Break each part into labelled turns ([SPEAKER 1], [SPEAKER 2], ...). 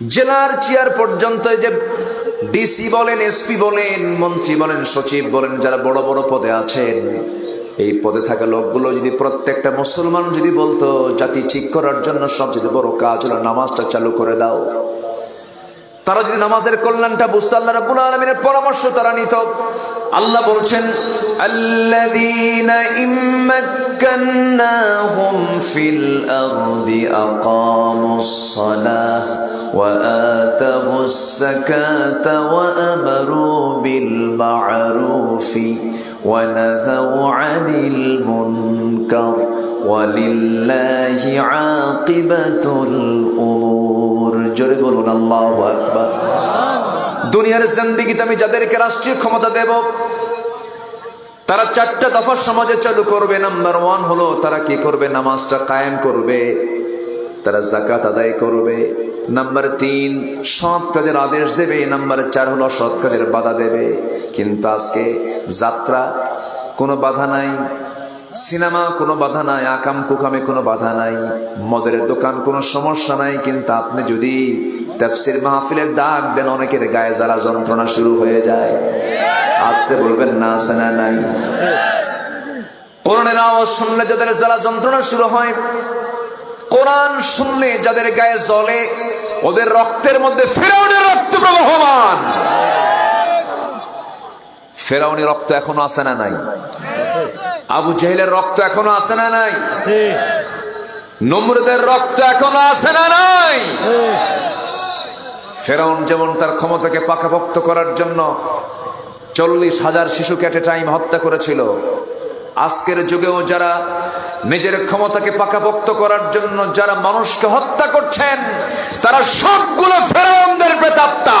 [SPEAKER 1] জেলার চেয়ার পর্যন্ত যে ডিসি বলেন, এসপি বলেন, মন্ত্রী বলেন, সচিব বলেন, যারা বড় বড় পদে আছেন, এই পদে থাকা লোকগুলো যদি প্রত্যেকটা মুসলমান যদি বলতো, জাতি ঠিক করার জন্য সবচেয়ে বড় কাজ হলো নামাজটা চালু করে দাও। তারা যদি নামাজের কল্যাণটা বুঝতো, আল্লাহ রাব্বুল আলামিনের পরামর্শ তারা নিত। আল্লাহ বলছেন ফিল আরদি আকামুস সালাহ। ওয়া বিল মা'রুফি ওয়া নাহাউ আনিল মুনকার ওয়ালিল্লাহি আকিবাতুল উমুর জোরে বলুন, আল্লাহু আকবার। দুনিয়ার জিন্দেগিতে আমি যাদেরকে রাষ্ট্রীয় ক্ষমতা দেব, তারা চারটা দফা সমাজে চালু করবে। নাম্বার ওয়ান হলো তারা কি করবে? নামাজটা কায়েম করবে, তারা জাকাত আদায় করবে। নাম্বার তিন, সৎ কাজের আদেশ দেবে, নাম্বার চার হলো সৎ কাজের বাধা দেবে। কিন্তু আজকে যাত্রা কোনো বাধা নাই, সিনেমা কোনো বাধা নাই, আকাম কুকামে কোনো বাধা নাই, মদের দোকান কোনো সমস্যা নাই, কিন্তু আপনি যদি তাফসির মাহফিলের ডাক দেন, অনেকের গায়ে জ্বালা যন্ত্রণা শুরু হয়ে যায়। আসতে বলবেন না, আছে না নাই? কোরআনের আওয়াজ শুনলে যাদের জ্বালা যন্ত্রণা শুরু হয় কোরআন শুনলে, যাদের গায়ে জ্বলে ওদের রক্তের মধ্যে ফেরাউনের রক্ত প্রবাহমান। ফেরাউনি রক্ত এখনও আছে না নাই? আবু জেহেলের রক্ত এখনও আছে না নাই? নমরুদের রক্ত এখনও আছে না নাই? ফেরাউন যেমন তার ক্ষমতাকে পাকাপোক্ত করার জন্য চল্লিশ হাজার শিশুকে এট টাইম হত্যা করেছিল আজকের যুগেও যারা নিজের ক্ষমতাকে পাকাপোক্ত করার জন্য যারা মানুষকে হত্যা করছেন, তারা সবগুলো ফেরাউনদের প্রেতাত্মা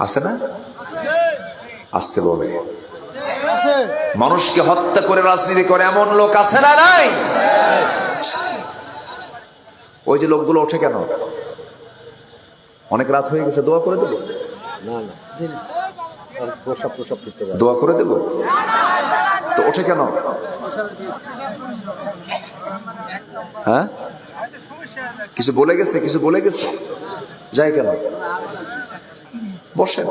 [SPEAKER 1] আছে না? আসতে বলে। মানুষকে হত্যা করে রাজনীতি করে এমন লোক আছে না নাই? ওই যে লোকগুলো ওঠে কেন? অনেক রাত হয়ে গেছে, দোয়া করে দেবো?
[SPEAKER 2] না না
[SPEAKER 1] দোয়া করে দেবো? তো ওঠে কেন? হ্যাঁ? কিছু বলে গেছে, কিছু বলে গেছে? যাই কেন? বসেন।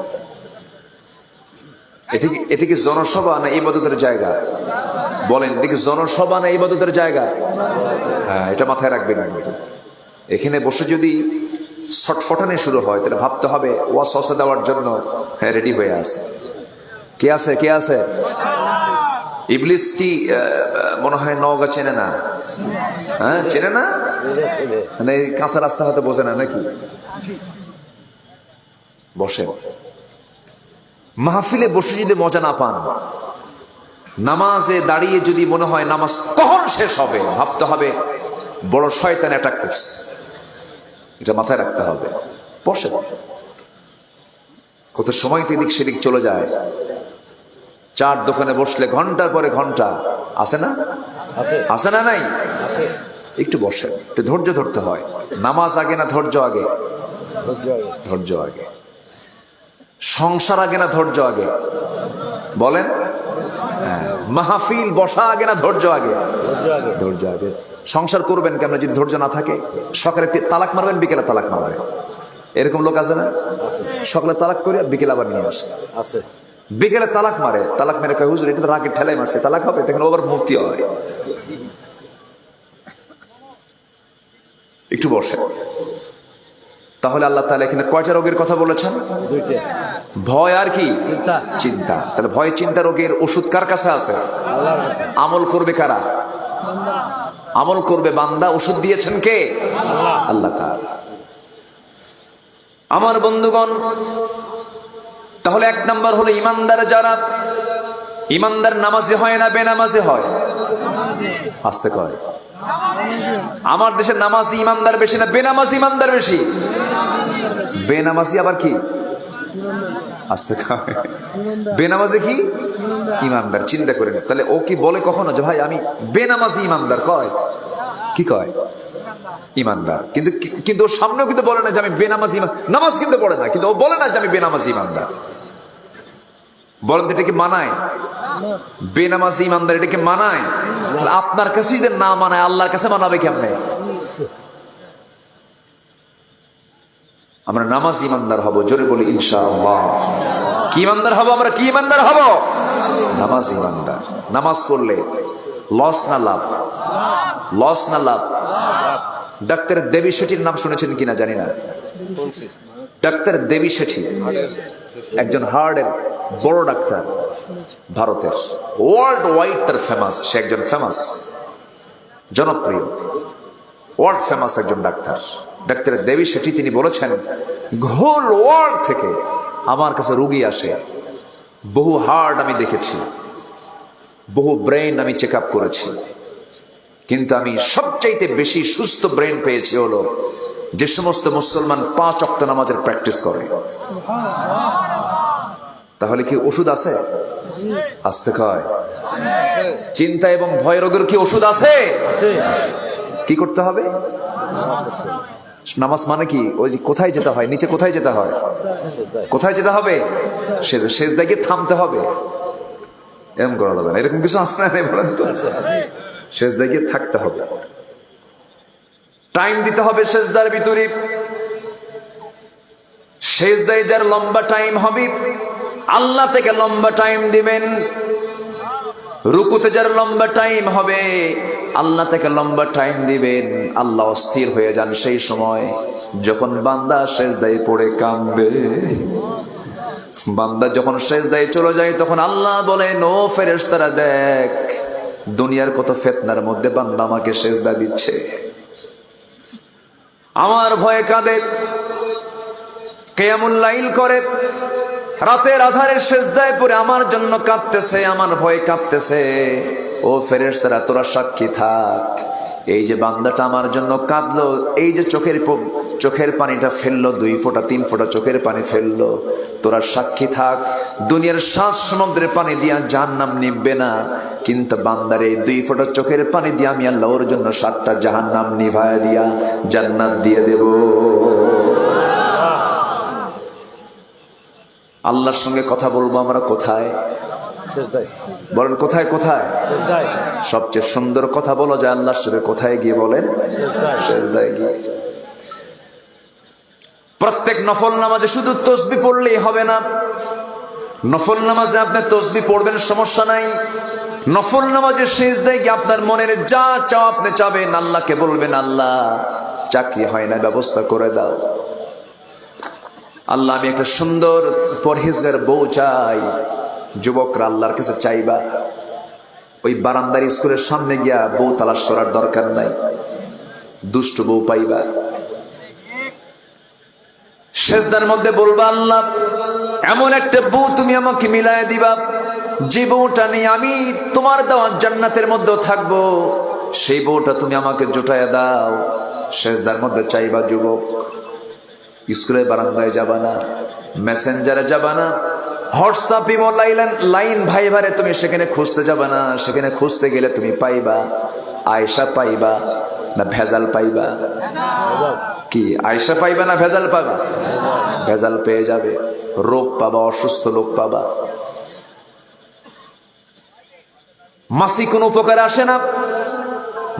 [SPEAKER 1] এটি এটি কি জনসভা না ইবাদতের জায়গা? বলেন, এটি কি জনসভা না ইবাদতের জায়গা? হ্যাঁ এটা মাথায় রাখবেন। এখানে বসে যদি ছটফটানি শুরু হয়, তাহলে ভাবতে হবে, ওয়া সসে দেওয়ার জন্য হ্যাঁ রেডি হয়ে আছে। কে আছে কে আছে? ইবলিস কি মনে হয় নওগা চেনে না? হ্যাঁ চেনে না? মানে কাঁচা রাস্তা হয়তো বোঝে না, নাকি? বসে। মাহফিলে বসে যদি মজা না পান, নামাজে দাঁড়িয়ে যদি মনে হয় নামাজ কখন শেষ হবে, ভাবতে হবে বড় শয়তান অ্যাটাক করছে এটা মাথায় রাখতে হবে। বসে কত সময় এদিক সেদিক চলে যায়। চার দোকানে বসলে ঘণ্টার পরে ঘণ্টা। আছে না?
[SPEAKER 2] আছে।
[SPEAKER 1] না নাই? একটু বসে একটু ধৈর্য ধরতে হয়। নামাজ আগে না ধৈর্য আগে? ধৈর্য আগে। সংসার আগে না ধৈর্য আগে? বলেন? হ্যাঁ, মাহফিল বসা আগে না ধৈর্য আগে। ধৈর্য আগে। সংসার করবেন কেমন যদি ধৈর্য না থাকে? সকালে তালাক মারবেন বিকেলে তালাক মারবেন। এরকম লোক আছে না? সকালে তালাক করে বিকেলে আবার নিয়ে আসে।
[SPEAKER 2] আছে।
[SPEAKER 1] বিকেলে তালাক মারে তালাক মেরে কয় হুজুর এটা তো রাগের ঠেলাই মারছে তালাক হবে তখন আবার মুক্তি হয়? একটু বসে তাহলে আল্লাহ তাআলা এখানে কয়টা রোগের কথা বলেছেন? ভয় আর কি?
[SPEAKER 2] চিন্তা।
[SPEAKER 1] তাহলে ভয় চিন্তা রোগের ওষুধ কার কাছে আছে? আমল করবে কারা? আমল করবে বান্দা ওষুধ দিয়েছেন কে? আল্লাহ। আমার বন্ধুগণ তাহলে এক নাম্বার হলো ইমানদার যারা ইমানদার নামাজে হয় না বেনামাজে হয়? আসতে কয়। আমার দেশের নামাজি ইমানদার বেশি না বেনামাজি ইমানদার বেশি? বেনামাজি আবার কি? আসতে কয় বেনামাজি কি? ইমানদার, চিন্তা করেন। তাহলে ও কি বলে কখনো যে, ভাই, আমি বেনামাজি ইমানদার? কয়। কি কয়? ইমানদার। কিন্তু কিন্তু ওর সামনেও কিন্তু বলে না যে, আমি বেনামাজি নামাজ কিন্তু পড়ে না, কিন্তু ও বলে না যে, আমি বেনামাজি ইমানদার। বলেন তো এটা কি মানায়? বেনামাজি ইমানদার এটা কি মানায়? আপনার কাছে যদি না মানায়, আল্লাহর কাছে মানাবে কেমনে? আমরা নামাজ ইমানদার হব, জোরে বলি ইনশাআল্লাহ। কি ইমানদার হব আমরা? কি ইমানদার হব? নামাজ ইমানদার। নামাজ পড়লে লস না লাভ? লস না লাভ? ডাক্তার দেবী শেঠির নাম শুনেছেন কিনা জানি না। ডাক্তার দেবী শেঠি, একজন হার্টের বড় ডাক্তার ভারতের। ওয়ার্ল্ড ওয়াইড তার ফেমাস সে একজন ফেমাস জনপ্রিয়। ওয়ার্ল্ড ফেমাস একজন ডাক্তার। ডাক্তার দেবী, সেটি তিনি বলেছেন হোল ওয়ার্ল্ড থেকে আমার কাছে রুগী আসে। বহু হার্ট আমি দেখেছি, বহু ব্রেন আমি চেক করেছি। কিন্তু আমি সবচাইতে বেশি সুস্থ ব্রেন পেয়েছি হলো, যে সমস্ত মুসলমান পাঁচ অক্ত নামাজের প্র্যাকটিস করে। তাহলে কি ওষুধ আছে? আসতে কয়। চিন্তা এবং ভয় রোগের কি ওষুধ আছে? কি করতে হবে? নামাজ মানে কি? ওই কোথায় যেতে হয়? নিচে কোথায় যেতে হয়? কোথায় যেতে হবে? শেষ দাগে থামতে হবে। এরকম করা যাবে না। এরকম কিছু আসে না বলেন তো? শেষ দাগে থাকতে হবে। টাইম দিতে হবে শেষদার ভিতরে। শেষ দায় যার লম্বা টাইম হবে, আল্লাহ থেকে লম্বা টাইম দিবেন। রুকুতে যার লম্বা টাইম হবে আল্লাহ থেকে লম্বা টাইম দিবেন, আল্লাহ অস্থির হয়ে যান সেই সময়। যখন বান্দা শেষ দায় পড়ে কাঁদবে, বান্দা যখন শেষ দায় চলে যায়, তখন আল্লাহ বলেন ও ফেরেস তারা দেখ, দুনিয়ার কত ফেতনার মধ্যে বান্দা আমাকে শেষ দা দিচ্ছে। আমার ভয়ে কাঁদে লাইল করে, রাতের আধারের শেষদায় পরে আমার জন্য কাঁদতেছে, আমার ভয়ে কাঁদতেছে। ও ফেরেশতারা, তোরা সাক্ষী থাক। এই যে বান্দাটা আমার জন্য কাঁদলো, এই যে চোখের চোখের পানিটা ফেলল, দুই ফোঁটা, তিন ফোঁটা চোখের পানি ফেলল, তোরা সাক্ষী থাক। দুনিয়ার সাত সমুদ্রের পানি দিয়া যার নাম নিববে না, কিন্তু বান্দার এই দুই ফোঁটা চোখের পানি দিয়ে আমি আল্লাহ ওর জন্য সাতটা জাহান নাম নিভায় দিয়া জান্নাত দিয়ে দেবো। আল্লাহর সঙ্গে কথা বলব আমরা কোথায়? বলেন কোথায় কোথায়? সবচেয়ে সুন্দর কথা বলো যে আল্লাহর সঙ্গে কোথায় গিয়ে বলেন। গিয়ে প্রত্যেক নফল নামাজে শুধু তসবি পড়লেই হবে না। নফল নামাজে আপনি তসবি পড়বেন সমস্যা নাই। নফল নামাজে শেষ দেয় গিয়ে আপনার মনের যা চাও আপনি চাবেন আল্লাহকে বলবেন আল্লাহ চাকরি হয় না ব্যবস্থা করে দাও। আল্লাহ আমি একটা সুন্দর পরহেজগার বউ চাই। যুবকরা আল্লাহর কাছে চাইবা, ওই বারান্দার স্কুলের সামনে গিয়া বউ তালাশ করার দরকার নাই, দুষ্ট বউ পাইবা। শেষদার মধ্যে বলবা, আল্লাহ, এমন একটা বউ তুমি আমাকে মিলায় দিবা, যে বউটা নেই আমি তোমার দেওয়া জান্নাতের মধ্যেও থাকব, সেই বউটা তুমি আমাকে জোটায় দাও। শেষদার মধ্যে চাইবা, যুবক, স্কুলের বারান্দায় যাবা না, মেসেঞ্জারে যাবা না হোয়াটসঅ্যাপ ইমো লাইন লাইন ভাই ভারে, তুমি সেখানে খুঁজতে যাবে না, সেখানে খুঁজতে গেলে তুমি পাইবা আয়সা পাইবা না ভেজাল পাইবা? কি আয়সা পাইবা না ভেজাল পাবা? ভেজাল পেয়ে যাবে, রোগ পাবা, অসুস্থ লোক পাবা। মাসি কোন উপকার আসে না?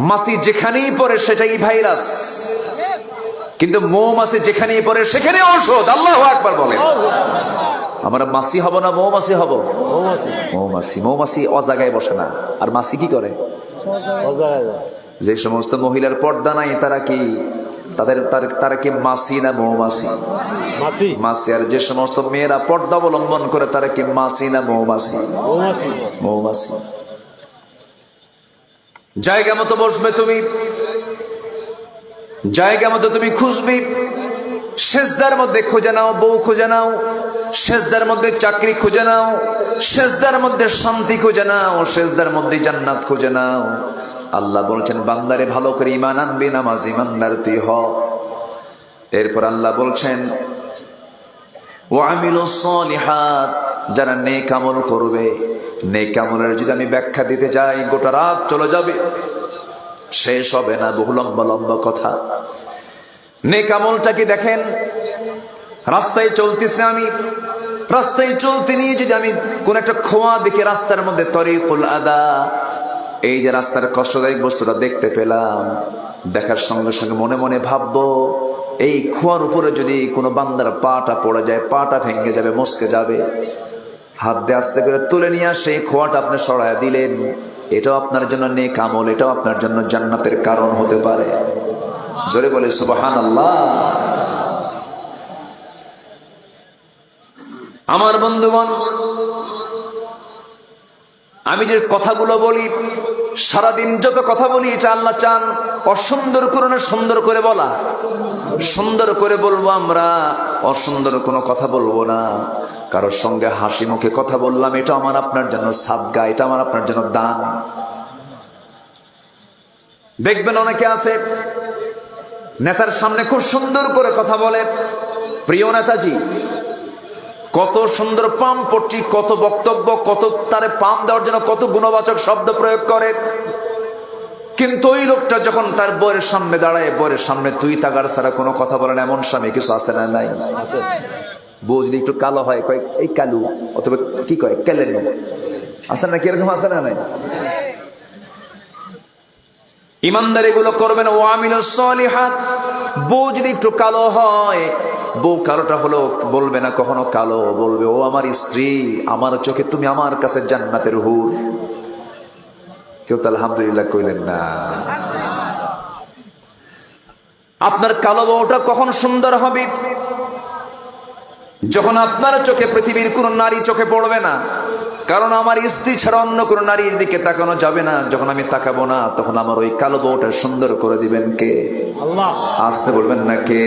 [SPEAKER 1] মাসি যেখানেই পড়ে সেটাই ভাইরাস। কিন্তু মৌমাছি যেখানেই পড়ে সেখানে ঔষধ, আল্লাহ একবার বলে আমরা মাসি হব না মৌমাছি হব?
[SPEAKER 2] মৌমাছি।
[SPEAKER 1] মৌমাছি। অজাগায় বসে না। আর মাসি কি করে? যে সমস্ত মহিলার পর্দা নাই তারা কি তাদের তারা কি মাসি না মৌমাছি? মাসি। আর যে সমস্ত মেয়েরা পর্দা অবলম্বন করে তারা কি মাসি না মৌমাছি?
[SPEAKER 2] মৌমাছি।
[SPEAKER 1] জায়গা মতো বসবে তুমি। জায়গা মতো তুমি খুঁজবি। শেষদার মধ্যে খুঁজে নাও বউ খুঁজে নাও। শেষদার মধ্যে চাকরি খুঁজে নাও শেষদার মধ্যে শান্তি খুঁজে নাও শেষদার মধ্যে জান্নাত খুঁজে নাও। আল্লাহ বলছেন, বান্দারে ভালো করে ইমান আনবি, নামাজ ইমানদার তুই হ। এরপর আল্লাহ বলছেন ওয়ামিলুস সালিহাত যারা নেক আমল করবে, নেক আমলের যদি আমি ব্যাখ্যা দিতে যাই গোটা রাত চলে যাবে। শেষ হবে না, বহু লম্বা লম্বা কথা। নেক আমলটা কি দেখেন? রাস্তায় চলতেছে আমি। রাস্তায় চলতে নিয়ে যদি আমি কোন একটা খোয়া দেখে রাস্তার মধ্যে তরিকুল আদা, এই যে রাস্তার কষ্টদায়ক বস্তুটা দেখতে পেলাম, দেখার সঙ্গে সঙ্গে মনে মনে ভাববো, এই খোয়ার উপরে যদি কোনো বান্দার পাটা পড়ে যায়, পাটা ভেঙে যাবে, মস্কে যাবে, হাত দিয়ে আস্তে করে তুলে নিয়ে আসে, এই খোয়াটা আপনি সরায় দিলেন। এটাও আপনার জন্য নেক আমল, এটাও আপনার জন্য জান্নাতের কারণ হতে পারে। জোরে বলে সুবাহান আল্লাহ আমার বন্ধুগণ, আমি যে কথাগুলো বলি, সারাদিন যত কথা বলি, এটা আল্লাহ চান অসুন্দর করে না সুন্দর করে বলা। সুন্দর করে বলব আমরা, অসুন্দর কোনো কথা বলব না। কারোর সঙ্গে হাসি মুখে কথা বললাম, এটা আমার আপনার জন্য সাদগা, এটা আমার আপনার জন্য দান। দেখবেন অনেকে আছে, নেতার সামনে খুব সুন্দর করে কথা বলে। প্রিয় নেতাজি কত সুন্দর পাম পট্টি, কত বক্তব্য, কত তারে পাম দেওয়ার জন্য কত গুণবাচক শব্দ প্রয়োগ করে। কিন্তু ওই লোকটা যখন তার বইয়ের সামনে দাঁড়ায়, বইয়ের সামনে তুই তাগার ছাড়া কোনো কথা বলেন এমন স্বামী কিছু আছে না নাই? যদি একটু কালো হয়, কয়, এই কালু অথবা কি কয়, কেলেন আছে না কীরকম আছে না নাই? ইমানদার এগুলো করবেন ও সলিহাত। বউ যদি একটু কালো হয় বউ কালোটা হলো বলবে না কখনো কালো, বলবে, ও আমার স্ত্রী, আমার চোখে তুমি আমার কাছে জান্নাতের হুর। কেউ তাহলে আলহামদুলিল্লাহ কইলেন না। আপনার কালো বউটা কখন সুন্দর হবে? যখন আপনার চোখে পৃথিবীর কোন নারী চোখে পড়বে না কারণ আমার স্ত্রী ছাড়া অন্য কোনো নারীর দিকে তাকানো যাবে না। যখন আমি তাকাবো না তখন আমার ওই কালো বউটা সুন্দর করে দিবেন কে? আসতে বলবেন না কে?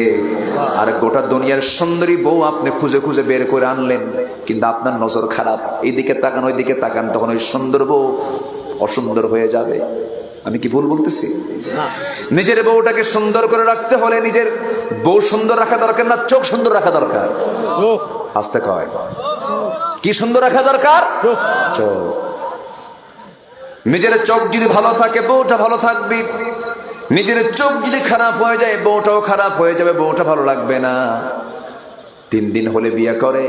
[SPEAKER 1] আর গোটা দুনিয়ার সুন্দরী বউ আপনি খুঁজে খুঁজে বের করে আনলেন কিন্তু আপনার নজর খারাপ। এইদিকে তাকান ওইদিকে তাকান তখন ওই সুন্দর বউ অসুন্দর হয়ে যাবে। আমি কি ভুল বলতেছি? নিজের বউটাকে সুন্দর করে রাখতে হলে নিজের বউ সুন্দর রাখা দরকার না চোখ সুন্দর রাখা দরকার? আসতে কয়। কি সুন্দর রাখা দরকার?
[SPEAKER 2] চোখ।
[SPEAKER 1] নিজের চোখ যদি ভালো থাকে বউটা ভালো থাকবে। নিজের চোখ যদি খারাপ হয়ে যায় বউটাও খারাপ হয়ে যাবে বউটা ভালো লাগবে না। তিন দিন হলে বিয়ে করে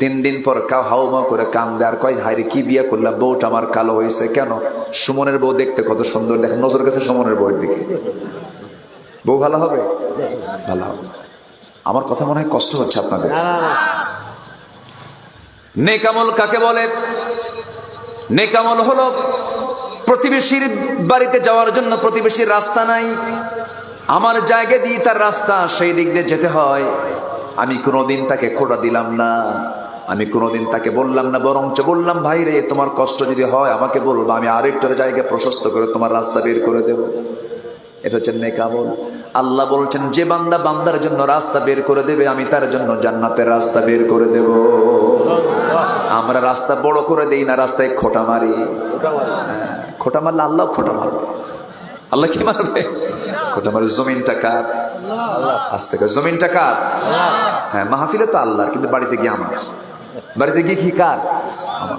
[SPEAKER 1] তিন দিন পর কাউ হাউমা করে কান দেয় আর কয় হাইরে কি বিয়ে করলাম? বউটা আমার কালো হয়েছে কেন? সুমনের বউ দেখতে কত সুন্দর দেখেন নজর গেছে সুমনের বউয়ের দিকে। বউ ভালো হবে? ভালো হবে। আমার কথা মনে হয় কষ্ট হচ্ছে আপনাদের। নেকামল কাকে বলে? নেকামল হলো প্রতিবেশীর বাড়িতে যাওয়ার জন্য প্রতিবেশীর রাস্তা নাই। আমার জায়গা দিয়ে তার রাস্তা সেই দিক দিয়ে যেতে হয়। আমি কোনোদিন তাকে খোটা দিলাম না। আমি কোনোদিন তাকে বললাম না, বরঞ্চ বললাম, ভাই রে, তোমার কষ্ট যদি হয়, আমাকে বলব, আমি আরেকটার জায়গা প্রশস্ত করে তোমার রাস্তা বের করে দেব। এটা হচ্ছে নেকামল। আল্লাহ বলছেন, যে বান্দা বান্দার জন্য রাস্তা বের করে দেবে, আমি তার জন্য জান্নাতের রাস্তা বের করে দেব। আমরা রাস্তা বড় করে দেই না রাস্তায় খোটা মারি। খোটা মারলে আল্লাহ খোটা মারবে। আল্লাহ কি মারবে? খোটা মারে জমিনটা কার? আজ থেকে জমিনটা কার? হ্যাঁ মাহফিলে তো আল্লাহর কিন্তু বাড়িতে গিয়ে আমার। বাড়িতে গিয়ে কি কার? আমার।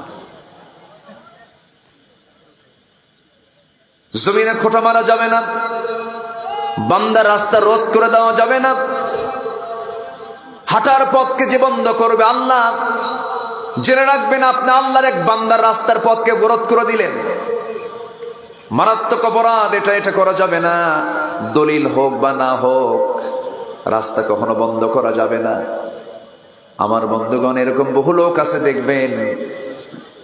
[SPEAKER 1] জমিনে খোটা মারা যাবে না। বান্দা রাস্তা রোধ করে দেওয়া যাবে না। হাঁটার পথকে যে বন্ধ করবে আল্লাহ। জেনে রাখবেন, আপনি আল্লাহর এক বান্দার রাস্তার পথকে বরোধ করে দিলেন। মারাত্মক অপরাধ, এটা এটা করা যাবে না। দলিল হোক বা না হোক, রাস্তা কখনো বন্ধ করা যাবে না। আমার বন্ধুগণ, এরকম বহু লোক আছে, দেখবেন,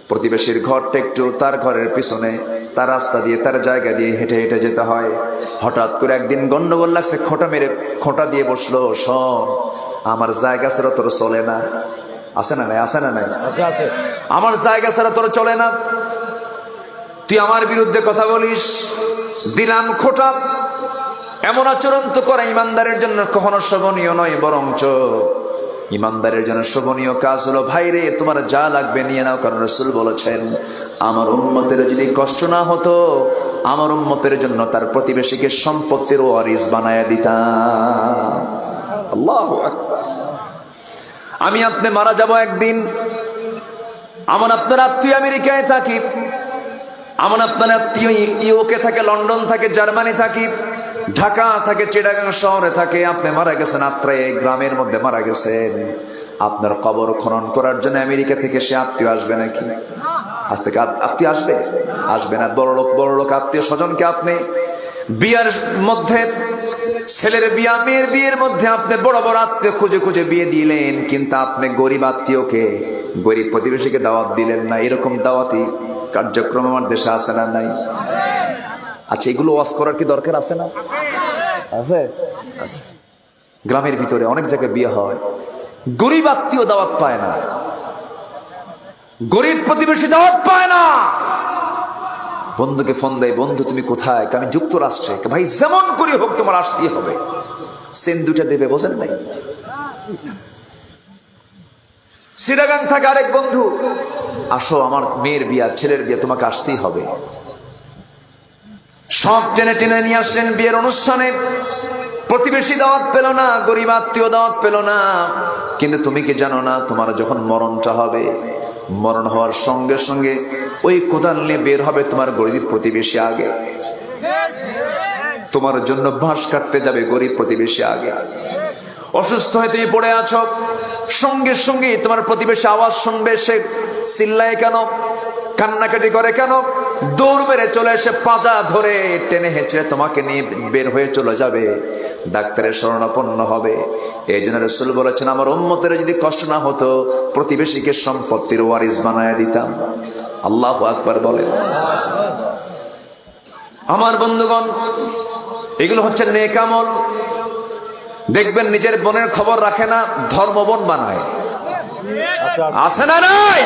[SPEAKER 1] প্রতিবেশীর ঘরটা একটু তার ঘরের পিছনে, তার রাস্তা দিয়ে, তার জায়গা দিয়ে হেঁটে হেঁটে যেতে হয়। হঠাৎ করে একদিন গন্ডগোল লাগছে, খোঁটা মেরে, খোঁটা দিয়ে বসল, শোন, আমার জায়গা ছাড়া তোর চলে না। আছে না নাই? আছে না নাই? আমার জায়গা ছাড়া তোর চলে না। তুই আমার বিরুদ্ধে কথা বলিস। দিলাম খোটা। এমন আচরণ তো করা ইমানদারের জন্য কখনো শোভনীয় নয় বরঞ্চ ইমানদারের জন্য শোভনীয় কাজ হলো ভাই রে তোমার যা লাগবে নিয়ে নাও। কারণ রসুল বলেছেন আমার উন্মতের যদি কষ্ট না হতো আমার উন্মতের জন্য তার প্রতিবেশীকে সম্পত্তির ওয়ারিস বানায় দিতাম। আল্লাহ আমি আপনি মারা যাব একদিন। আমার আপনার আত্মীয় আমেরিকায় থাকি। আমার আপনার আত্মীয় ইউকে থাকে, লন্ডন থাকে, জার্মানি থাকি। ঢাকা থাকে, চিটাগাং শহরে থাকে। আপনি মারা গেছেন আত্রায় গ্রামের মধ্যে মারা গেছেন। আপনার কবর খনন করার জন্য আমেরিকা থেকে সে আত্মীয় আসবে নাকি? আজ থেকে আত্মীয় আসবে? আসবে না। বড় লোক বড় লোক আত্মীয় স্বজনকে আপনি বিয়ার মধ্যে ছেলের বিয়া, মেয়ের বিয়ের মধ্যে আপনি বড় বড় আত্মীয় খুঁজে খুঁজে বিয়ে দিলেন, কিন্তু আপনি গরিব আত্মীয়কে, গরিব প্রতিবেশীকে দাওয়াত দিলেন না। এরকম দাওয়াতি কার্যক্রম আমার দেশে আছে না নাই? আচ্ছা এগুলো ওয়াজ করার কি দরকার আছে না? আছে। গ্রামের ভিতরে অনেক জায়গায় বিয়ে হয়। গরিব আত্মীয় দাওয়াত পায় না। গরিব প্রতিবেশী দাওয়াত পায় না। বন্ধুকে ফোন দেয়, বন্ধু, তুমি কোথায়? আমি যুক্তরাষ্ট্রে। ভাই, যেমন করে হোক, তোমার আসতেই হবে। সেন দুটা দেবে, বোঝেন নাই? সিরাগাং থাকে আরেক বন্ধু। আসো, আমার মেয়ের বিয়া, ছেলের বিয়া, তোমাকে আসতেই হবে। সব টেনে টেনে নিয়ে আসলেন বিয়ের অনুষ্ঠানে। প্রতিবেশী দাওয়াত পেল না, গরিব আত্মীয় দাওয়াত পেল না। কিন্তু তুমি কি জানো না, তোমার যখন মরণটা হবে, মরণ হওয়ার সঙ্গে সঙ্গে ওই কোদাল নিয়ে বের হবে তোমার গরিব প্রতিবেশী আগে। তোমার জন্য বাঁশ কাটতে যাবে গরিব প্রতিবেশী আগে। অসুস্থ হয়ে তুমি পড়ে আছো, সঙ্গে সঙ্গে তোমার প্রতিবেশী আওয়াজ শুনবে, সে চিল্লায় কেন, কান্নাকাটি করে কেন, দৌড় মেরে চলে এসে পাজা ধরে টেনে হেঁচড়ে তোমাকে নিয়ে বের হয়ে চলে যাবে। ডাক্তারের শরণাপন্ন হবে। এই জন্য রসুল বলেছেন, আমার উন্মতের যদি কষ্ট না হতো, প্রতিবেশীকে সম্পত্তির ওয়ারিস বানায় দিতাম। আল্লাহ আকবার বলেন। আমার বন্ধুগণ, এগুলো হচ্ছে নেকামল দেখবেন নিজের বোনের খবর রাখে না, ধর্মবন বানায়। আছে না নাই?